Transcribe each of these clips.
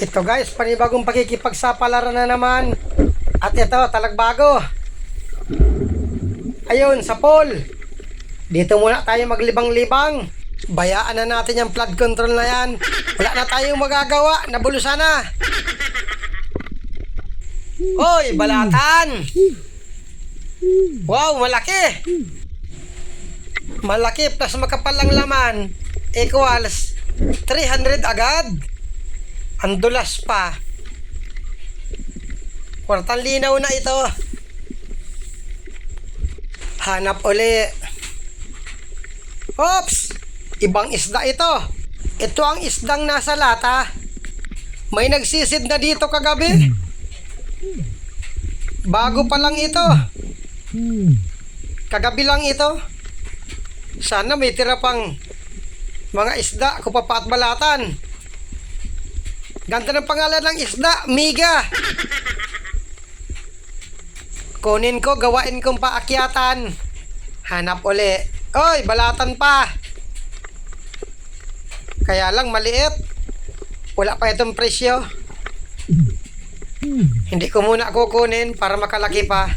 Ito guys, panibagong pakikipagsapalaran na naman. At ito, talagbago. Ayun, sa pool. Dito muna tayo maglibang-libang. Bayaan na natin yung flood control na yan. Wala na tayong magagawa. Nabulusan na. Hoy, balatan! Wow, malaki! Malaki plus makapal ang laman equals 300 agad. Ang dulas pa. Kwartang linaw na ito. Hanap uli. Oops! Ibang isda ito. Ito ang isdang nasa lata. May nagsisid na dito kagabi. Bago pa lang ito. Kagabi lang ito. Sana may tira pang mga isda ko balatan. Ganda ng pangalan ng isda, Miga. Kunin ko, gawain kong paakyatan. Hanap uli. Oy, balatan pa. Kaya lang maliit. Wala pa itong presyo. Hindi ko muna kukunin para makalaki pa.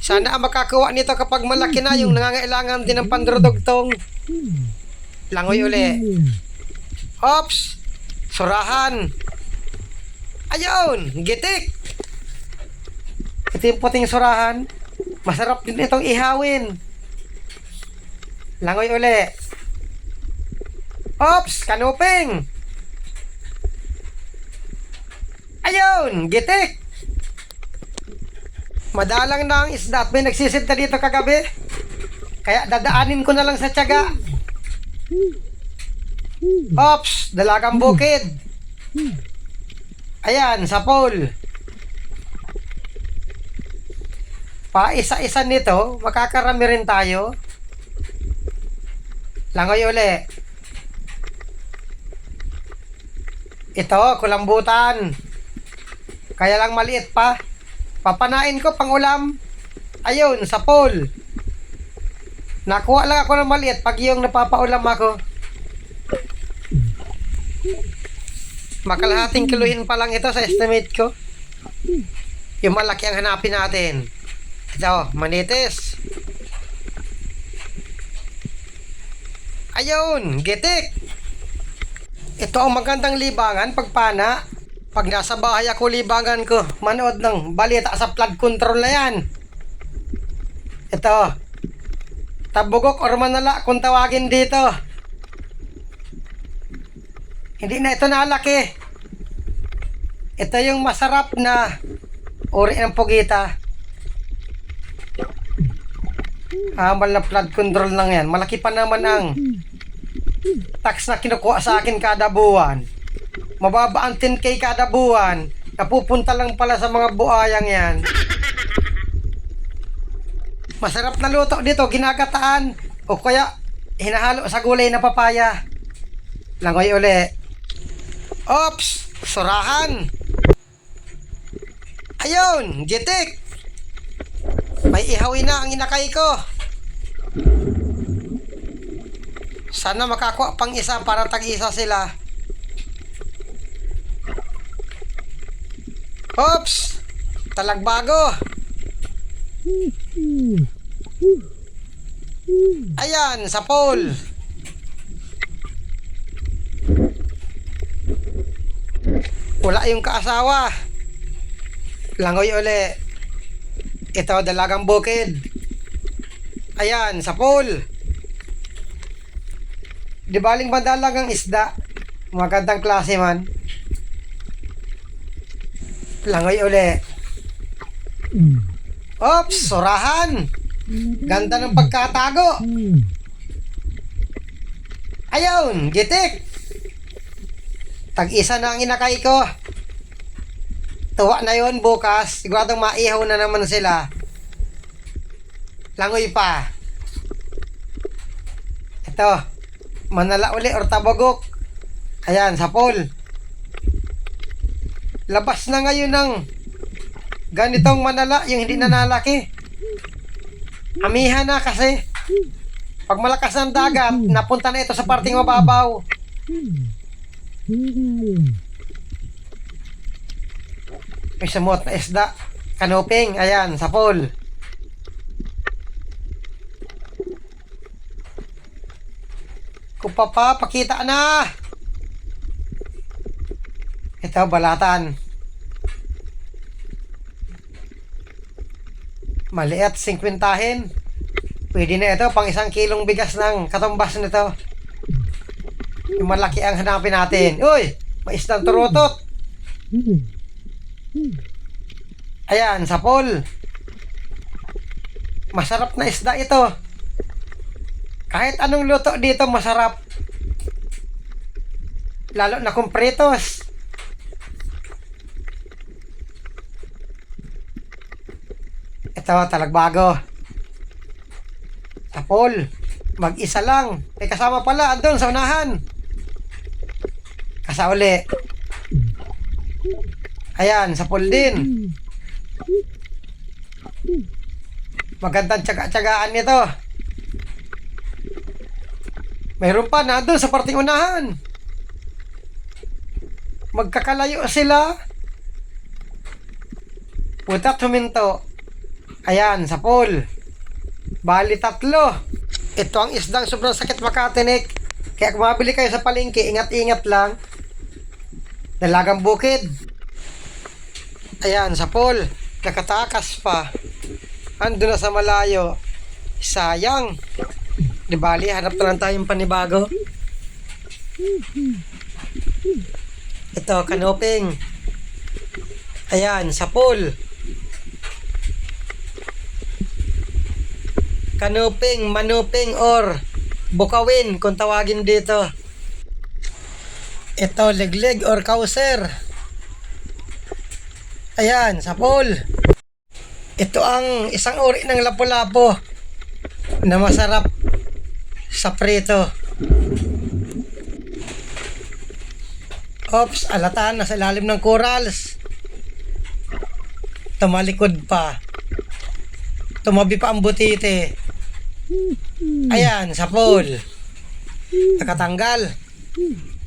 Sana makakuha nito kapag malaki na yung nangangailangan din ng pandrodogtong. Langoy uli. Ops! Surahan! Ayun! Gitik! Ito yung puting surahan. Masarap din itong ihawin. Langoy uli. Ops! Kanuping! Ayun! Gitik! Madalang na ang isda at may nagsisid na dito kagabi. Kaya dadaanin ko na lang sa tiyaga. Ops! Dalagang bukid. Ayan, sa pool. Pa-isa-isa nito, makakarami rin tayo. Langoy uli. Ito, kulambutan. Kaya lang maliit pa. Papanain ko pang ulam. Ayun, sa pool. Nakuha lang ako ng maliit pag yung napapaulam ako. Makalahating kiluhin pa lang ito sa estimate ko. Yung malaki ang hanapin natin. Ito, manitis. Ayun, gitik. Ito ang magandang libangan pagpana. Pag nasa bahay ako libangan ko, manood ng balita sa flood control na yan. Ito. Tabugok or manala kung tawagin dito. Hindi na ito nalaki. Ito yung masarap na uri ng pugita. Hamal na flood control lang yan. Malaki pa naman ang tax na kinukuha sa akin kada buwan. Mababa ang 10k kada buwan. Napupunta lang pala sa mga buayang yan. Masarap na luto dito, ginagataan. O kaya, hinahalo sa gulay na papaya. Langoy uli. Ops! Surahan! Ayun! Gitik! May ihawi na ang inakay ko. Sana makakuha pang isa para tag-isa sila. Oops! Talagbago! Ayan, sa pole. Wala yung kaasawa. Langoy uli. Ito, dalagang bukid. Ayan, sa pool. Di baling bandalang ang isda. Magandang klase man. Langoy uli. Ops, surahan. Ganda ng pagkatago. Ayun, gitik. Tag-isa na ang inakay ko. Tuwa na yon bukas. Siguradong maihaw na naman sila. Langoy pa. Ito. Manala uli or tabagok. Ayan, sa pool. Labas na ngayon ng ganitong manala, yung hindi na nalaki. Amihan na kasi. Pag malakas ang dagat, napunta na ito sa parting mababaw. May sumot na isda. Kanuping, ayan, sa pool. Kupapa, pakita na! Ito, balatan. Maliit, 50 Pwede na ito, pang isang kilong bigas ng katumbas nito. Yung malaki ang hanapin natin. Uy, may isdang turutot. Ayan, sa pool. Masarap na isda ito. Kahit anong luto dito, masarap. Lalo na kung pritos. Ito, talagbago. Sa pool. Mag-isa lang. May kasama pala, andun sa unahan. Kasauli. Ayan, sa pool din. Magandang tsaga-tsagaan nito. Mayroon pa na doon sa parting unahan. Magkakalayo sila. Putat huminto. Ayan, sa pool. Bali tatlo. Ito ang isdang sobrang sakit makatinik. Kaya kung mabili kayo sa palengke, ingat-ingat lang. Dalagang bukid. Ayan, sa pool. Nakatakas pa. Ando na sa malayo. Sayang. Di bali, hanap na lang tayong panibago. Ito, kanoping. Ayan, sa pool. Kanuping, manuping, or bukawin kung tawagin dito. Ito, legleg or kauser. Ayan, sa pool. Ito ang isang uri ng lapu-lapo na masarap sa prito. Ops, alatan na sa ilalim ng corals. Tumalikod pa. Tumabi pa ang butite. Ayan, sa pool. Nakatanggal.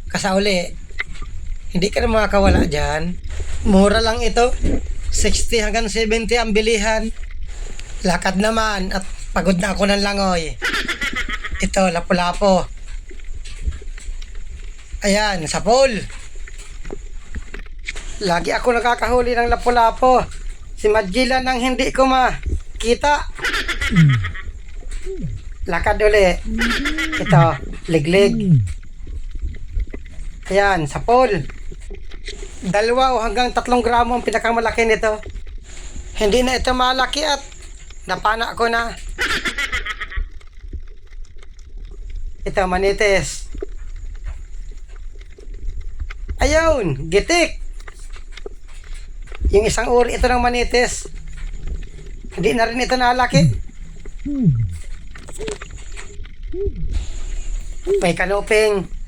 Kasauli. Hindi ka na makakawala dyan. Mura lang ito. 60 hanggang 70 ang bilihan. Lakad naman at pagod na ako ng langoy. Ito, lapo-lapo. Ayan, sa pool. Lagi ako nakakahuli ng lapo-lapo. Si Magellan ang hindi ko makita. Lakad uli. Ito, liglig. Ayan, sa pool. Dalawa o hanggang tatlong gramo ang pinakamalaki nito. Hindi na ito malaki at napana ko na. Ito, manites. Ayun, gitik. Yung isang uri ito ng manites. Hindi na rin ito nalaki. May kanuping.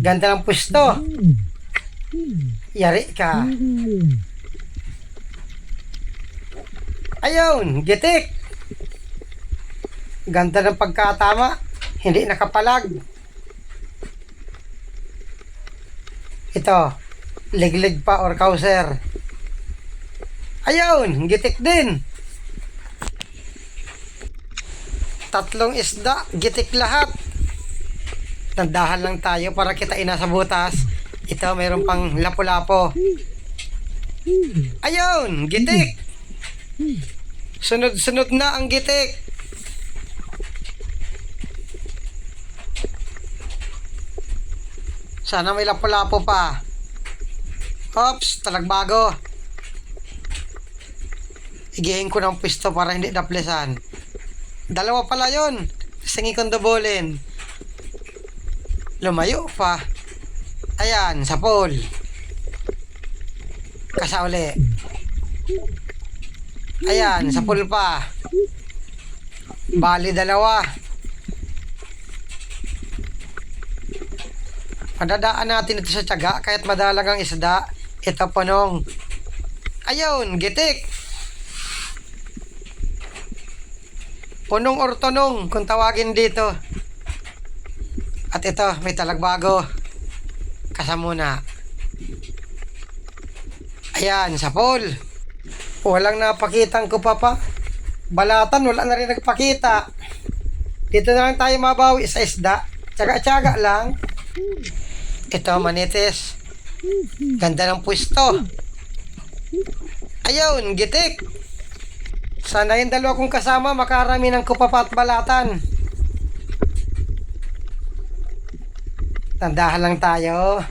Ganda ng pwesto. Yari ka. Ayun, gitik. Ganda ng pagkatama. Hindi nakapalag. Ito, liglig pa or kauser. Ayun, gitik din. Tatlong isda, gitik lahat. Nandahan lang tayo para kitain na sa butas. Ito, mayroon pang lapo-lapo. Ayun, gitik. Sunod-sunod na ang gitik. Sana may lapo-lapo pa. Oops, talagbago. Igihin ko ng pisto para hindi daplesan. Dalawa pala yon. Singi kong dobulin. Lumayo pa. Ayan, sa pool. Kasauli. Ayan, sa pool pa. Bali dalawa. Padadaan natin ito sa tiyaga kahit madalang ang isda. Ito punong. Ayun, gitik. Punong or tunong kung tawagin dito. At ito, may talagbago. Kasamuna. Ayan, sa pool. Walang napakitang ko pa pa. Balatan, wala na rin nagpakita. Dito na lang tayo mabawi sa isda. Tsaga-tsaga lang. Ito, manitis. Ganda ng pwesto. Ayun, gitik. Sana yung dalawa kong kasama makarami ng kupapa at balatan. Tandahan lang tayo.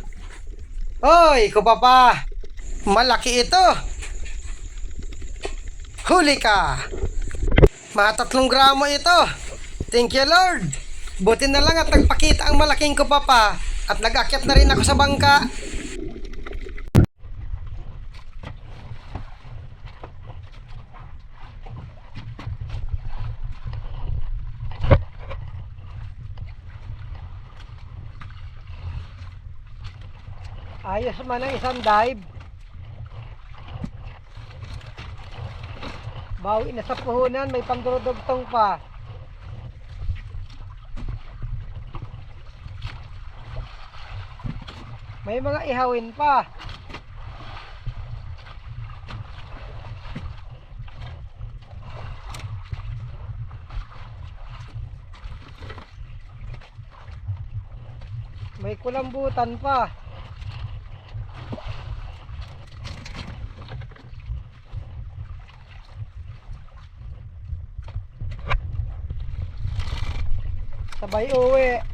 Hoy, kupapa. Malaki ito. Huli ka. Mga tatlong gramo ito. Thank you, Lord. Buti na lang at nagpakita ang malaking kupapa at nag-akyat na rin ako sa bangka. Ayos man ang isang dive. Bawi na sa puhunan, may pandurudugtong pa. May mga ihawin pa. May kulambutan pa. 哎呦喂。